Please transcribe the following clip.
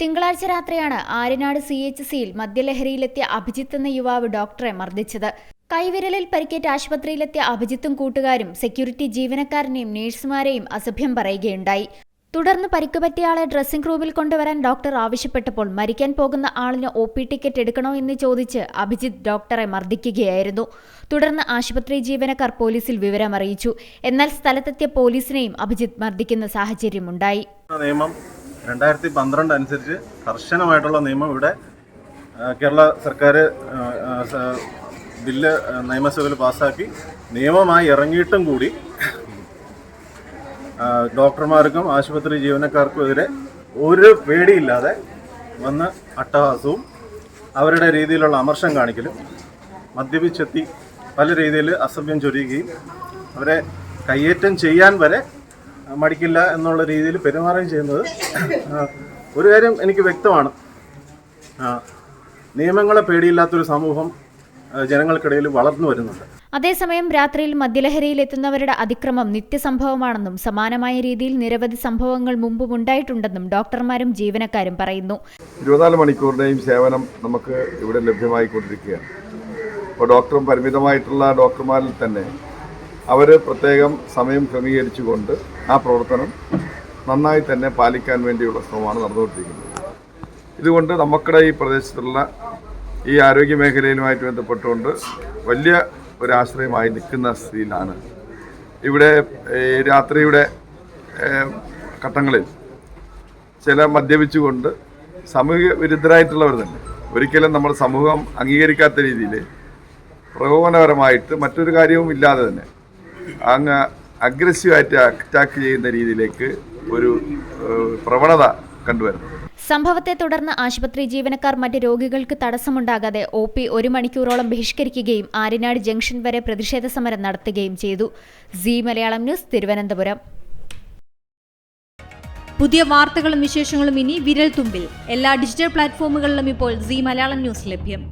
തിങ്കളാഴ്ച രാത്രിയാണ് Aryanad C H സിയിൽ മദ്യലഹരിയിലെത്തിയ അഭിജിത്ത് എന്ന യുവാവ് ഡോക്ടറെ മർദ്ദിച്ചത്. കൈവിരലിൽ പരിക്കേറ്റ ആശുപത്രിയിലെത്തിയ അഭിജിത്തും കൂട്ടുകാരും സെക്യൂരിറ്റി ജീവനക്കാരനെയും നഴ്സുമാരെയും അസഭ്യം പറയുകയുണ്ടായി. തുടർന്ന് പരിക്കുപറ്റിയാളെ ഡ്രസ്സിംഗ് റൂമിൽ കൊണ്ടുവരാൻ ഡോക്ടർ ആവശ്യപ്പെട്ടപ്പോൾ മരിക്കാൻ പോകുന്ന ആളിന് ഒ പി ടിക്കറ്റ് എടുക്കണോ എന്ന് ചോദിച്ച് അഭിജിത്ത് ഡോക്ടറെ മർദ്ദിക്കുകയായിരുന്നു. തുടർന്ന് ആശുപത്രി ജീവനക്കാർ പോലീസിൽ വിവരമറിയിച്ചു. എന്നാൽ സ്ഥലത്തെത്തിയ പോലീസിനെയും അഭിജിത്ത് മർദ്ദിക്കുന്ന സാഹചര്യമുണ്ടായി. രണ്ടായിരത്തി പന്ത്രണ്ട് അനുസരിച്ച് കർശനമായിട്ടുള്ള നിയമം ഇവിടെ കേരള സർക്കാർ ബില്ല് നിയമസഭയിൽ പാസ്സാക്കി നിയമമായി ഇറങ്ങിയിട്ടും കൂടി ഡോക്ടർമാർക്കും ആശുപത്രി ജീവനക്കാർക്കും എതിരെ ഒരു പേടിയില്ലാതെ വന്ന് അട്ടഹാസവും അവരുടെ രീതിയിലുള്ള അമർഷം കാണിക്കലും മദ്യപിച്ചെത്തി പല രീതിയിൽ അസഭ്യം ചൊരിയുകയും അവരെ കയ്യേറ്റം ചെയ്യാൻ വരെ മടിക്കില്ല എന്നുള്ള രീതിയിൽ പെരുമാറുകയും ചെയ്യുന്നത് ഒരു കാര്യം എനിക്ക് വ്യക്തമാണ്. നിയമങ്ങളെ പേടിയില്ലാത്തൊരു സമൂഹം ജനങ്ങൾക്കിടയിൽ വളർന്നു വരുന്നുണ്ട്. അതേസമയം രാത്രിയിൽ മദ്യലഹരിയിൽ എത്തുന്നവരുടെ അതിക്രമം നിത്യസംഭവമാണെന്നും സമാനമായ രീതിയിൽ നിരവധി സംഭവങ്ങൾ മുമ്പും ഉണ്ടായിട്ടുണ്ടെന്നും ഡോക്ടർമാരും ജീവനക്കാരും പറയുന്നു. ഇരുപത്തിനാല് മണിക്കൂറിന്റെയും സേവനം നമുക്ക് ഇവിടെ ലഭ്യമായിക്കൊണ്ടിരിക്കുകയാണ്. അപ്പോൾ ഡോക്ടറും പരിമിതമായിട്ടുള്ള ഡോക്ടർമാരിൽ തന്നെ അവർ പ്രത്യേകം സമയം ക്രമീകരിച്ചുകൊണ്ട് ആ പ്രവർത്തനം നന്നായി തന്നെ പാലിക്കാൻ വേണ്ടിയുള്ള ശ്രമമാണ് നടന്നുകൊണ്ടിരിക്കുന്നത്. ഇതുകൊണ്ട് നമുക്കിടെ ഈ പ്രദേശത്തുള്ള ഈ ആരോഗ്യ മേഖലയിലുമായിട്ട് ബന്ധപ്പെട്ടുകൊണ്ട് വലിയ ഒരു ആശ്രയമായി നിൽക്കുന്ന സ്ഥിതിയിലാണ്. ഇവിടെ രാത്രിയുടെ ഘട്ടങ്ങളിൽ ചില മദ്യപിച്ചുകൊണ്ട് സമൂഹ വിരുദ്ധരായിട്ടുള്ളവർ തന്നെ ഒരിക്കലും നമ്മുടെ സമൂഹം അംഗീകരിക്കാത്ത രീതിയിൽ പ്രകോപനപരമായിട്ട് മറ്റൊരു കാര്യവും ഇല്ലാതെ തന്നെ അങ്ങ് അഗ്രസീവായിട്ട് അറ്റാക്ക് ചെയ്യുന്ന രീതിയിലേക്ക് ഒരു പ്രവണത കണ്ടുവരുന്നു. സംഭവത്തെ തുടർന്ന് ആശുപത്രി ജീവനക്കാർ മറ്റ് രോഗികൾക്ക് തടസ്സമുണ്ടാകാതെ ഒ പി ഒരു മണിക്കൂറോളം ബഹിഷ്കരിക്കുകയും ആര്യനാട് ജംഗ്ഷൻ വരെ പ്രതിഷേധ സമരം നടത്തുകയും ചെയ്തു. C Malayalam news Thiruvananthapuram. പുതിയ വാർത്തകളും വിശേഷങ്ങളും ഇനി വിരൽ തുമ്പിൽ എല്ലാ ഡിജിറ്റൽ പ്ലാറ്റ്ഫോമുകളിലും ഇപ്പോൾ സി മലയാളം ന്യൂസ് ലഭ്യം.